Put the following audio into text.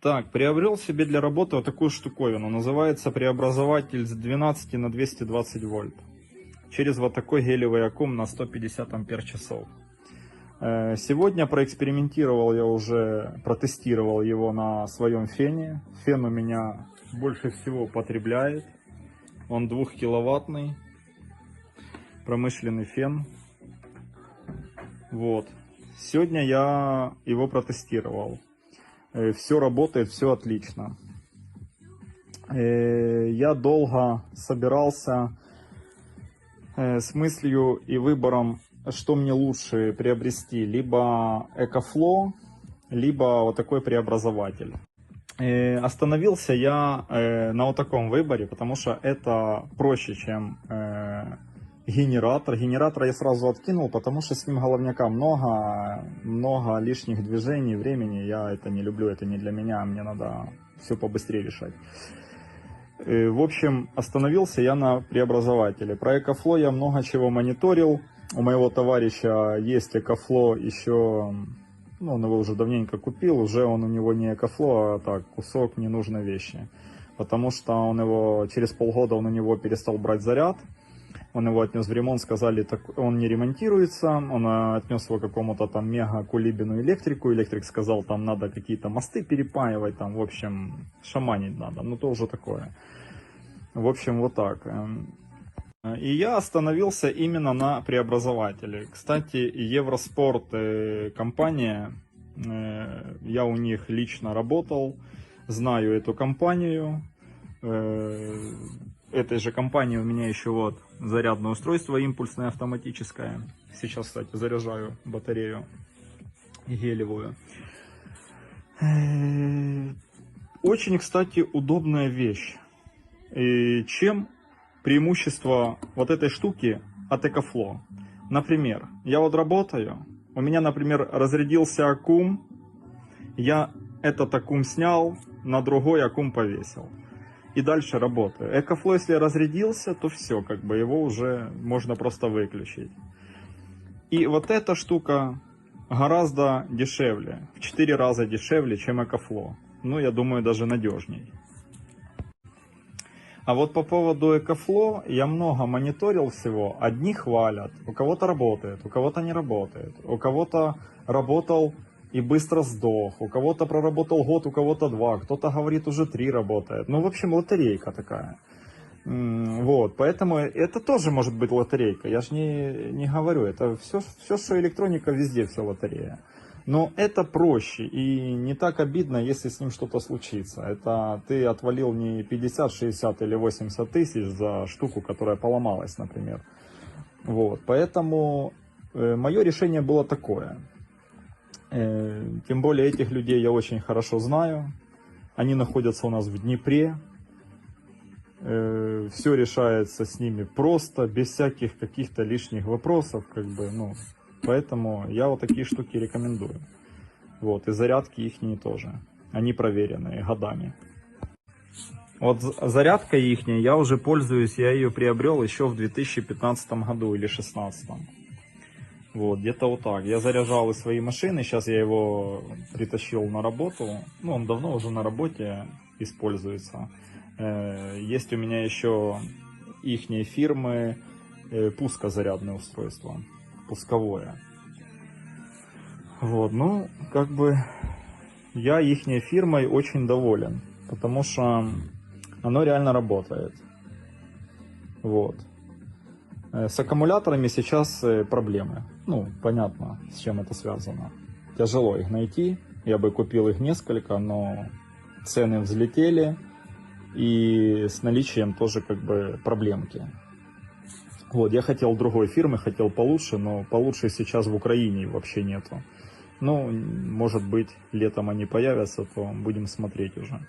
Так, приобрел себе для работы вот такую штуковину. Называется преобразователь с 12 на 220 вольт. Через вот такой гелевый аккум на 150 ампер часов. Э, Сегодня проэкспериментировал я уже, протестировал его на своем фене. Фен у меня больше всего потребляет. Он двухкиловаттный. Промышленный фен. Вот. Сегодня я его протестировал. Все работает, все отлично. Э, Я долго собирался э, с мыслью и выбором, что мне лучше приобрести. Либо Экофло, либо вот такой преобразователь. Э, Остановился я э, на вот таком выборе, потому что это проще, чем э, генератор. Генератор я сразу откинул, потому что с ним головняка много, много лишних движений, времени. Я это не люблю, это не для меня, мне надо все побыстрее решать. Э, В общем, остановился я на преобразователе. Про Экофло я много чего мониторил. У моего товарища есть Экофло еще, ну, он его уже давненько купил, уже он у него не Экофло, а так, кусок ненужной вещи. Потому что он его, через полгода он у него перестал брать заряд, он его отнес в ремонт, сказали, так он не ремонтируется, он э, отнес его какому-то там мега кулибину электрику, электрик сказал, там надо какие-то мосты перепаивать, там, в общем, шаманить надо, ну то уже такое. В общем, вот так. Эм, И я остановился именно на преобразователе. Кстати, Евроспорт э, компания, э, я у них лично работал, знаю эту компанию. Этой же компании у меня еще вот зарядное устройство импульсное автоматическое. Сейчас, кстати, заряжаю батарею гелевую. Э, Очень, кстати, удобная вещь. И чем преимущество вот этой штуки от Экофло? Например, я вот работаю, у меня, например, разрядился аккум, я этот аккум снял, на другой аккум повесил. И дальше работаю. Экофло, если разрядился, то все, как бы его уже можно просто выключить. И вот эта штука гораздо дешевле, в 4 раза дешевле, чем Экофло. Ну, я думаю, даже надежней. А вот по поводу Экофло я много мониторил всего. Одни хвалят, у кого-то работает, у кого-то не работает, у кого-то работал и быстро сдох, у кого-то проработал год, у кого-то два, кто-то говорит уже три работает. Ну, в общем, лотерейка такая. Вот, поэтому это тоже может быть лотерейка. Я же не, не говорю, это все, все, что электроника, везде все лотерея. Но это проще и не так обидно, если с ним что-то случится. Это ты отвалил не 50, 60 или 80 тысяч за штуку, которая поломалась, например. Вот, поэтому мое решение было такое. Э, Тем более этих людей я очень хорошо знаю. Они находятся у нас в Днепре. Все решается с ними просто, без всяких каких-то лишних вопросов, как бы, ну, поэтому я вот такие штуки рекомендую. Вот, и зарядки их тоже. Они проверенные годами. Вот зарядка их, я уже пользуюсь, я ее приобрел еще в 2015 году или 2016. Вот, где-то вот так. Я заряжал и свои машины, сейчас я его притащил на работу. Ну, он давно уже на работе используется. Э, Есть у меня еще их фирмы э, пускозарядное устройство, пусковое. Вот, ну, как бы я их фирмой очень доволен, потому что оно реально работает. Вот. Э, С аккумуляторами сейчас э, проблемы. Ну, понятно, с чем это связано. Тяжело их найти. Я бы купил их несколько, но цены взлетели. И с наличием тоже как бы проблемки. Вот, я хотел другой фирмы, хотел получше, но получше сейчас в Украине вообще нету. Ну, может быть, летом они появятся, то будем смотреть уже.